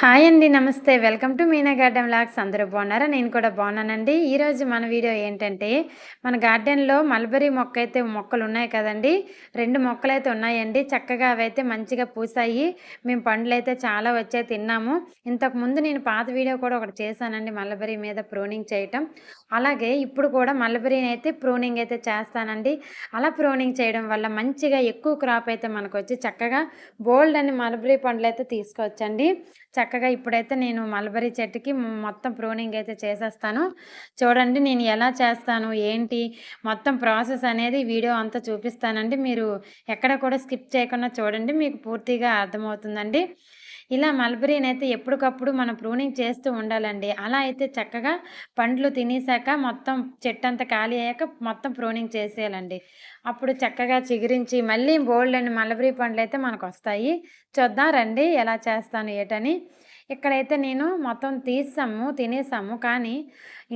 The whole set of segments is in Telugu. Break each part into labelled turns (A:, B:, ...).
A: హాయ్ అండి నమస్తే. వెల్కమ్ టు మీనా గార్డెన్ లాక్స్ అందరూ బాగున్నారా? నేను కూడా బాగున్నానండి. ఈరోజు మన వీడియో ఏంటంటే మన గార్డెన్లో మల్బరీ మొక్క అయితే మొక్కలు ఉన్నాయి కదండి. రెండు మొక్కలు అయితే ఉన్నాయండి. చక్కగా అవైతే మంచిగా పూసాయి. మేము పండ్లు అయితే చాలా వచ్చాయి తిన్నాము. ఇంతకుముందు నేను పాత వీడియో కూడా ఒకటి చేశానండి మల్బరీ మీద ప్రూనింగ్ చేయటం. అలాగే ఇప్పుడు కూడా మల్బరీని అయితే ప్రూనింగ్ అయితే చేస్తానండి. అలా ప్రూనింగ్ చేయడం వల్ల మంచిగా ఎక్కువ క్రాప్ అయితే మనకు వచ్చి చక్కగా బోల్డ్ అని మల్బరీ పండ్లు అయితే తీసుకోవచ్చండి చక్కగా ఇప్పుడైతే నేను మల్బరీ చెట్టుకి మొత్తం ప్రూనింగ్ అయితే చేసేస్తాను. చూడండి నేను ఎలా చేస్తాను ఏంటి? మొత్తం ప్రాసెస్ అనేది వీడియో అంతా చూపిస్తానండి. మీరు ఎక్కడ కూడా స్కిప్ చేయకుండా చూడండి మీకు పూర్తిగా అర్థమవుతుందండి. ఇలా మల్బరీని అయితే ఎప్పటికప్పుడు మనం ప్రూనింగ్ చేస్తూ ఉండాలండి. అలా అయితే చక్కగా పండ్లు తినేసాక మొత్తం చెట్టు అంతా ఖాళీ అయ్యాక మొత్తం ప్రూనింగ్ చేసేయాలండి. అప్పుడు చక్కగా చిగురించి మళ్ళీ బోల్డ్ అండ్ మల్బరీ పండ్లు అయితే మనకు వస్తాయి చూద్దాం రండి ఎలా చేస్తాను ఏటని. ఇక్కడైతే నేను మొత్తం తీసాము తినేసాము. కానీ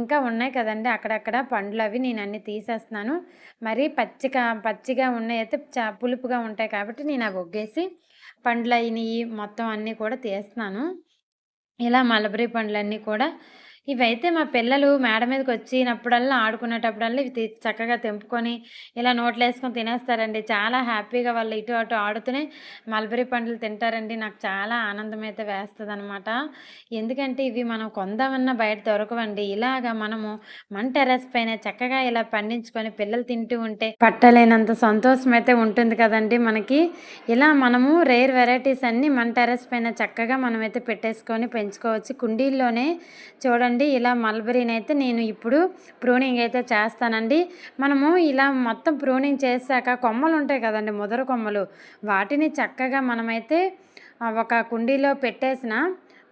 A: ఇంకా ఉన్నాయి కదండి అక్కడక్కడ పండ్లు అవి నేను అన్నీ తీసేస్తున్నాను. మరి పచ్చిగా పచ్చిగా ఉన్నాయి అయితే పులుపుగా ఉంటాయి కాబట్టి నేను అవి ఒగ్గేసి పండ్లు అయినవి మొత్తం అన్నీ కూడా తీస్తున్నాను. ఇలా మలబరీ పండ్లన్నీ కూడా ఇవైతే మా పిల్లలు మేడ మీదకి వచ్చినప్పుడల్లా ఆడుకునేటప్పుడల్లా ఇవి చక్కగా తెంపుకొని ఇలా నోట్లో వేసుకొని తినేస్తారండి. చాలా హ్యాపీగా వాళ్ళు ఇటు అటు ఆడుతూనే మల్బరీ పండ్లు తింటారండి. నాకు చాలా ఆనందం అయితే వేస్తుంది అనమాట ఎందుకంటే ఇవి మనం కొందామన్నా బయట దొరకవండి. ఇలాగా మనము మన టెరస్ పైన చక్కగా ఇలా పండించుకొని పిల్లలు తింటూ ఉంటే పట్టలేనంత సంతోషం అయితే ఉంటుంది కదండి మనకి. ఇలా మనము రేర్ వెరైటీస్ అన్నీ మన టెరస్ పైన చక్కగా మనమైతే పెట్టేసుకొని పెంచుకోవచ్చు. కుండీల్లోనే చూడండి చూడండి ఇలా మల్బరీని అయితే నేను ఇప్పుడు ప్రూనింగ్ అయితే చేస్తానండి. మనము ఇలా మొత్తం ప్రూనింగ్ చేశాక కొమ్మలు ఉంటాయి కదండి ముదర కొమ్మలు. వాటిని చక్కగా మనమైతే ఒక కుండీలో పెట్టేసిన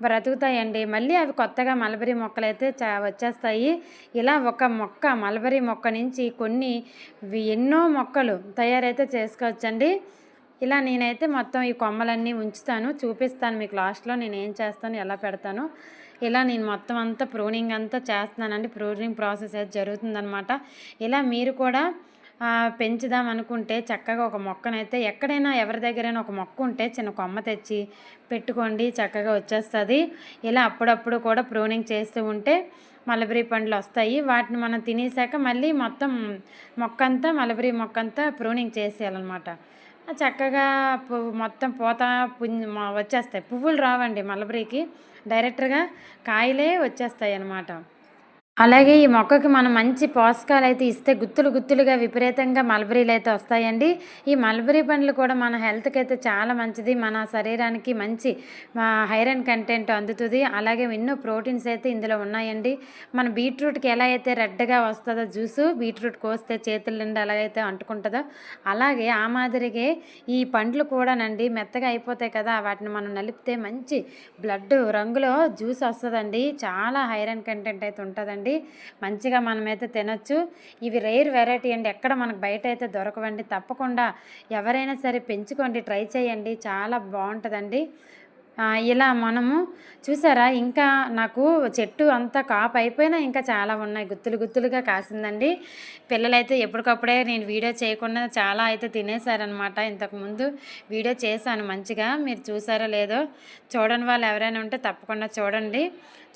A: బ్రతుకుతాయండి. మళ్ళీ అవి కొత్తగా మల్బరీ మొక్కలు అయితే వచ్చేస్తాయి. ఇలా ఒక మొక్క మల్బరీ మొక్క నుంచి కొన్ని ఎన్నో మొక్కలు తయారైతే చేసుకోవచ్చండి. ఇలా నేనైతే మొత్తం ఈ కొమ్మలన్నీ ఉంచుతాను. చూపిస్తాను మీకు లాస్ట్లో నేను ఏం చేస్తాను ఎలా పెడతాను. ఇలా నేను మొత్తం అంతా ప్రూనింగ్ అంతా చేస్తున్నానండి ప్రూనింగ్ ప్రాసెస్ అయితే జరుగుతుందనమాట ఇలా మీరు కూడా పెంచుదాం అనుకుంటే చక్కగా ఒక మొక్కనైతే ఎక్కడైనా ఎవరి దగ్గరైనా ఒక మొక్క ఉంటే చిన్న కొమ్మ తెచ్చి పెట్టుకోండి చక్కగా వచ్చేస్తుంది. ఇలా అప్పుడప్పుడు కూడా ప్రూనింగ్ చేస్తూ ఉంటే మలబరీ పండ్లు వస్తాయి. వాటిని మనం తినేసాక మళ్ళీ మొత్తం మొక్క అంతా మలబరీ మొక్క అంతా ప్రూనింగ్ చేసేయాలన్నమాట. చక్కగా మొత్తం పూత వచ్చేస్తాయి. పువ్వులు రావండి మలబరీకి డైరెక్ట్గా కాయలే వచ్చేస్తాయి అన్నమాట అలాగే ఈ మొక్కకి మనం మంచి పోషకాలు అయితే ఇస్తే గుత్తులు గుత్తులుగా విపరీతంగా మల్బరీలు అయితే వస్తాయండి. ఈ మల్బరీ పండ్లు కూడా మన హెల్త్కి అయితే చాలా మంచిది. మన శరీరానికి మంచి ఐరన్ కంటెంట్ అందుతుంది. అలాగే ఎన్నో ప్రోటీన్స్ అయితే ఇందులో ఉన్నాయండి. మన బీట్రూట్కి ఎలా అయితే రెడ్గా వస్తుందో జ్యూసు బీట్రూట్ కోస్తే చేతుల నుండి ఎలాగైతే అంటుకుంటుందో అలాగే ఆ మాదిరిగే ఈ పండ్లు కూడానండి మెత్తగా అయిపోతాయి కదా వాటిని మనం నలిపితే మంచి బ్లడ్ రంగులో జ్యూస్ వస్తుందండి. చాలా ఐరన్ కంటెంట్ అయితే ఉంటుందండి. అండి. మంచిగా మనమైతే తినొచ్చు. ఇవి రేర్ వెరైటీ అండి. ఎక్కడ మనకు బయట అయితే దొరకవండి. తప్పకుండా ఎవరైనా సరే పెంచుకోండి ట్రై చేయండి. చాలా బాగుంటుందండి. ఇలా మనము చూసారా? ఇంకా నాకు చెట్టు అంతా కాపు అయిపోయినా ఇంకా చాలా ఉన్నాయి. గుత్తులు గుత్తులుగా కాసిందండి. పిల్లలైతే ఎప్పటికప్పుడే నేను వీడియో చేయకుండా చాలా అయితే తినేశారనమాట ఇంతకుముందు వీడియో చేశాను మంచిగా. మీరు చూసారో లేదో చూడని వాళ్ళు ఎవరైనా ఉంటే తప్పకుండా చూడండి.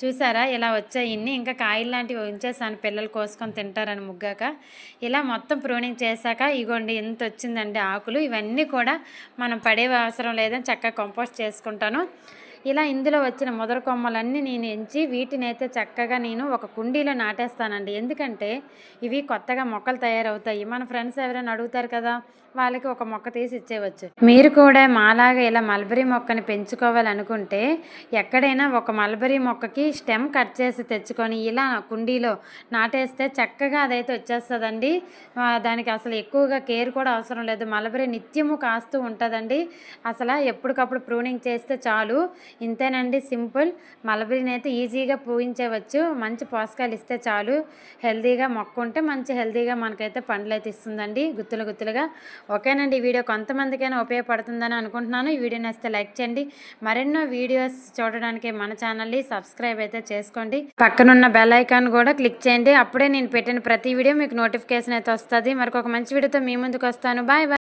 A: చూసారా? ఇలా వచ్చాయి. ఇన్ని ఇంకా కాయలు లాంటివి ఉంచేసాను. పిల్లలు కోసుకొని తింటారని ముగ్గాక. ఇలా మొత్తం ప్రూనింగ్ చేశాక ఇగోండి ఎంత వచ్చిందండి ఆకులు. ఇవన్నీ కూడా మనం పడే అవసరం లేదని చక్కగా కంపోస్ట్ చేసుకుంటాను. ఇలా ఇందులో వచ్చిన మొదల కొమ్మలన్నీ నేను ఎంచి వీటినైతే చక్కగా నేను ఒక కుండీలో నాటేస్తానండి. ఎందుకంటే ఇవి కొత్తగా మొక్కలు తయారవుతాయి. మన ఫ్రెండ్స్ ఎవరైనా అడుగుతారు కదా వాళ్ళకి ఒక మొక్క తీసి ఇచ్చేవచ్చు మీరు కూడా మాలాగా ఇలా మల్బరీ మొక్కని పెంచుకోవాలనుకుంటే ఎక్కడైనా ఒక మల్బరీ మొక్కకి స్టెమ్ కట్ చేసి తెచ్చుకొని ఇలా కుండీలో నాటేస్తే చక్కగా అదైతే వచ్చేస్తుందండి. దానికి అసలు ఎక్కువగా కేర్ కూడా అవసరం లేదు. మల్బరీ నిత్యము కాస్తూ ఉంటుందండి. అసలు ఎప్పటికప్పుడు ప్రూనింగ్ చేస్తే చాలు. ఇంతేనండి సింపుల్. మలబరిని అయితే ఈజీగా పూయించవచ్చు. మంచి పోషకాలు ఇస్తే చాలు. హెల్తీగా మొక్క ఉంటే మంచి హెల్తీగా మనకైతే పండ్లు అయితే ఇస్తుందండి. గుత్తులు గుత్తులుగా. ఓకేనండి ఈ వీడియో కొంతమందికైనా ఉపయోగపడుతుందని అనుకుంటున్నాను. ఈ వీడియో నచ్చితే లైక్ చేయండి. మరెన్నో వీడియోస్ చూడడానికి మన ఛానల్ని సబ్స్క్రైబ్ అయితే చేసుకోండి. పక్కనున్న బెల్ ఐకాన్ కూడా క్లిక్ చేయండి. అప్పుడే నేను పెట్టిన ప్రతి వీడియో మీకు నోటిఫికేషన్ అయితే వస్తుంది. మరొక మంచి వీడియోతో మీ ముందుకు వస్తాను. Bye bye.